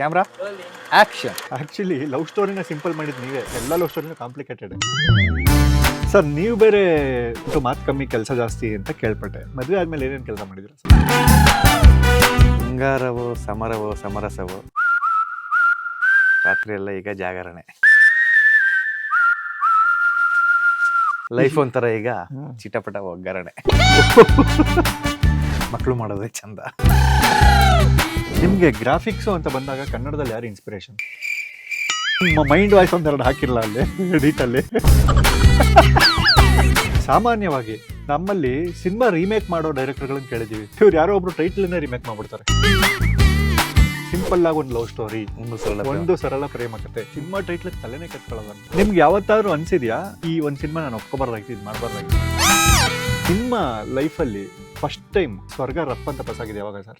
Camera action actually love ಸ್ಟೋರಿನ simple ಮಾಡಿದ್ ನೀವೇ. ಎಲ್ಲ ಲವ್ ಸ್ಟೋರಿನ ಕಾಂಪ್ಲಿಕೇಟೆಡ್ ಸರ್ ನೀವು ಬೇರೆ ಇದು ಮಾತು ಕಮ್ಮಿ ಕೆಲಸ ಜಾಸ್ತಿ ಅಂತ ಕೇಳ್ಪಟ್ಟೆ. ಮದುವೆ ಆದ್ಮೇಲೆ ಏನೇನು ಕೆಲಸ ಮಾಡಿದ್ರು ಶೃಂಗಾರವೋ ಸಮರವೋ ಸಮರಸವೋ? ರಾತ್ರಿ ಎಲ್ಲ ಈಗ ಜಾಗರಣೆ. ಲೈಫ್ ಒಂಥರ ಈಗ ಚಿಟಪಟ ಒಗ್ಗರಣೆ. ಮಕ್ಕಳು ಮಾಡೋದೇ ಚಂದ. ನಿಮಗೆ ಗ್ರಾಫಿಕ್ಸು ಅಂತ ಬಂದಾಗ ಕನ್ನಡದಲ್ಲಿ ಯಾರು ಇನ್ಸ್ಪಿರೇಷನ್ ನಿಮ್ಮ ಮೈಂಡ್ ವಾಯ್ಸ್ ಒಂದೆರಡು ಹಾಕಿಲ್ಲ ಅಲ್ಲಿ ಎಡಿಟಲ್ಲಿ ಸಾಮಾನ್ಯವಾಗಿ ನಮ್ಮಲ್ಲಿ ಸಿನಿಮಾ ರೀಮೇಕ್ ಮಾಡೋ ಡೈರೆಕ್ಟರ್ಗಳನ್ನ ಕೇಳಿದ್ದೀವಿ ಇವ್ರು ಯಾರೋ ಒಬ್ರು ಟೈಟ್ಲನ್ನೇ ರೀಮೇಕ್ ಮಾಡ್ಬಿಡ್ತಾರೆ. ಸಿಂಪಲ್ ಆಗಿ ಒಂದು ಲವ್ ಸ್ಟೋರಿ ಒಂದು ಸರಳ ಒಂದು ಸರಳ ಪ್ರೇಮ ಕತೆ. ಸಿನಿಮಾ ಟೈಟ್ಲ್ ತಲೆನೇ ಕೆತ್ಕೊಳ್ಳಲ್ಲ ನಿಮ್ಗೆ ಯಾವತ್ತಾದ್ರೂ ಅನ್ಸಿದ್ಯಾ? ಈ ಒಂದು ಸಿನಿಮಾ ನಾನು ಒಪ್ಕೋಬಾರ್ದಾಗಿತ್ತು ಇದು ಮಾಡಬಾರ್ದಾಗಿತ್ತು? ನಿಮ್ಮ ಲೈಫಲ್ಲಿ ಫಸ್ಟ್ ಟೈಮ್ ಸ್ವರ್ಗ ರಪ್ಪ ಅಂತ ಪಸಾಗಿದೆ ಯಾವಾಗ ಸರ್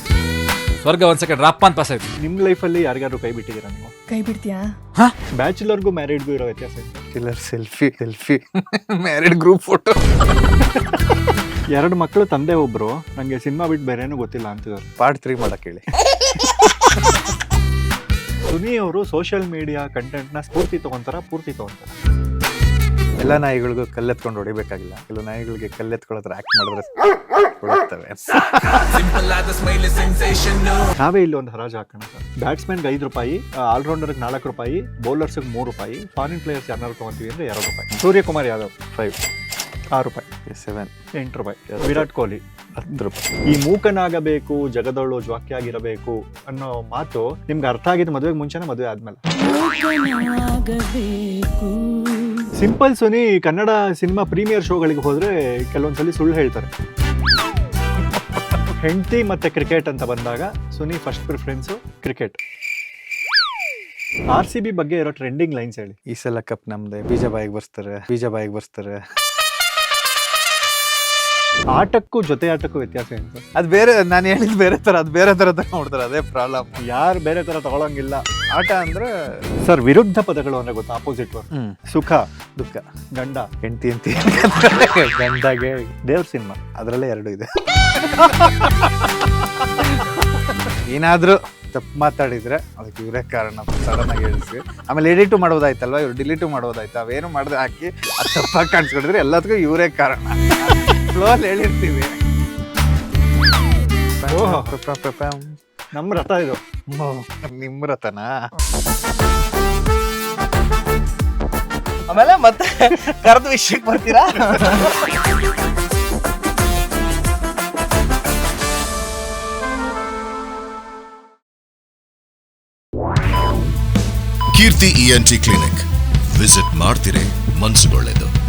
ಸ್ವರ್ಗ ಒಂದ್ ಸೆಕೆಂಡ್ ರಪ್ಪ ಅಂತ ಪಾಸ್ ಆಯ್ತು. ನಿಮ್ಮ ಲೈಫಲ್ಲಿ ಯಾರಿಗಾದ್ರು ಕೈ ಬಿಟ್ಟಿದ್ದೀರಾ ನೀವು? ಕೈ ಬಿಡ್ತೀಯಾ? ಬ್ಯಾಚುಲರ್ಗೂ ಮ್ಯಾರಿಡ್ಗೂ ಇರೋ ವ್ಯತ್ಯಾಸ ಏನು? Killer selfie selfie married group photo ಎರಡು ಮಕ್ಕಳು ತಂದೆ ಒಬ್ರು ನಂಗೆ ಸಿನಿಮಾ ಬಿಟ್ಟು ಬೇರೆ ಏನೂ ಗೊತ್ತಿಲ್ಲ ಅಂತಿದ್ದಾರೆ. ಪಾರ್ಟ್ ತ್ರೀ ಮಾಡಕ್ ಹೇಳಿ ಸುನಿ ಅವರು ಸೋಷಿಯಲ್ ಮೀಡಿಯಾ ಕಂಟೆಂಟ್ನ ಸ್ಫೂರ್ತಿ ತಗೊಂತಾರ ಪೂರ್ತಿ ತಗೊಂತಾರ? ಎಲ್ಲ ನಾಯಿಗಳಿಗೂ ಕಲ್ಲೆತ್ಕೊಂಡು ಹೊಡಿಬೇಕಾಗಿಲ್ಲ. ಕೆಲವು ನಾಯಿಗಳಿಗೆ ಕಲ್ಲೆತ್ಕೊಳ್ಳೋ ಹತ್ರ ಆಕ್ಟ್ ಮಾಡಿದ್ರೆ ಹೊಡಿತವೆ ನಾವೇ ಇಲ್ಲಿ ಒಂದು ಹರಾಜು ಹಾಕೋಣ ಸರ್. ಬ್ಯಾಟ್ಸ್ಮನ್ಗೆ ಐದು ರೂಪಾಯಿ ಆಲ್ರೌಂಡರ್ಗೆ ನಾಲ್ಕು ರೂಪಾಯಿ ಬೌಲರ್ಸ್ಗೆ ಮೂರು ರೂಪಾಯಿ ಫಾರಿನ್ ಪ್ಲೇಯರ್ಸ್ ಯಾರು ತಗೊಂತೀವಿ ಅಂದ್ರೆ ಎರಡು ರೂಪಾಯಿ. ಸೂರ್ಯಕುಮಾರ್ ಯಾದವ್ ಫೈವ್ ಆರು ರೂಪಾಯಿ. ಸೆವೆನ್ ಎಂಟು ರೂಪಾಯಿ. ವಿರಾಟ್ ಕೊಹ್ಲಿ ಹತ್ತು ರೂಪಾಯಿ. ಈ ಮೂಕನಾಗಬೇಕು ಜಗದೊಳು ಜ್ವಾಕ್ಯಾಗಿರಬೇಕು ಅನ್ನೋ ಮಾತು ನಿಮ್ಗೆ ಅರ್ಥ ಆಗಿದ್ದು ಮದುವೆಗೆ ಮುಂಚೆನೇ ಮದುವೆ ಆದ್ಮೇಲೆ. Simple Suni, Kannada cinema premiere ಶೋಗಳಿಗೆ ಹೋದ್ರೆ ಕೆಲವೊಂದ್ಸಲಿ ಸುಳ್ಳು ಹೇಳ್ತಾರೆ. ಹೆಂಡತಿ ಮತ್ತೆ ಕ್ರಿಕೆಟ್ ಅಂತ ಬಂದಾಗ Suni first preference cricket. R C B ಬಗ್ಗೆ ಇರೋ ಟ್ರೆಂಡಿಂಗ್ ಲೈನ್ಸ್ ಹೇಳಿ. ಈ ಸಲ ಕಪ್ ನಮ್ದೆ. ಬೀಜ ಬಾಯಿಗೆ ಬರ್ಸ್ತಾರೆ. ಬೀಜ ಬಾಯಿಗೆ ಬರ್ಸ್ತಾರೆ. ಆಟಕ್ಕೂ ಜೊತೆ ಆಟಕ್ಕೂ ವ್ಯತ್ಯಾಸ ಏನು ಸರ್? ಅದು ಬೇರೆ ನಾನು ಹೇಳಿದ್ ಬೇರೆ ತರ ಅದು ಬೇರೆ ತರ ನೋಡ್ತಾರೆ ಅದೇ ಪ್ರಾಬ್ಲಮ್. ಯಾರು ಬೇರೆ ತರ ತಗೊಳಂಗಿಲ್ಲ. ಆಟ ಅಂದ್ರೆ ಸರ್ ವಿರುದ್ಧ ಪದಗಳು ಅಂದ್ರೆ ಗೊತ್ತಾ? ಆಪೋಸಿಟ್ ಸುಖ ದುಃಖ. ಗಂಡ. ಹೆಂಡತಿ ಅಂತ ಗಂಡಾಗೆ ದೇವ್ರ ಸಿನಿಮಾ. ಅದರಲ್ಲೇ ಎರಡು ಇದೆ. ಏನಾದರೂ ತಪ್ಪು ಮಾತಾಡಿದ್ರೆ ಅದಕ್ಕೆ ಇವರೇ ಕಾರಣ ಸಡನ್ ಆಗಿ ಹೇಳಿಸಿ ಆಮೇಲೆ ಎಡಿಟು ಮಾಡೋದಾಯ್ತಲ್ವಾ ಇವ್ರು ಡಿಲೀಟು ಮಾಡೋದಾಯ್ತು ಅವೇನು ಮಾಡ್ದೆ ಹಾಕಿ ಅದು ತಪ್ಪಾಗಿ ಕಾಣಿಸ್ಕೊಂಡಿದ್ರೆ ಎಲ್ಲದಕ್ಕೂ ಇವರೇ ಕಾರಣ. ಫ್ಲೋ ಅಲ್ಲಿ ಹೇಳಿರ್ತೀವಿ. ಓಹ್. ನಮ್ಮ ರಥ ಇದು. ನಿಮ್ಮ ರತನ ಆಮೇಲೆ ಮತ್ತೆ ಕರೆದ ವಿಷಯಕ್ಕೆ ಬರ್ತೀರಾ? Keerthi ENT clinic. ವಿಸಿಟ್ ಮಾಡ್ತಿರೇ ಮನ್ಸುಗೊಳ್ಳೆದು.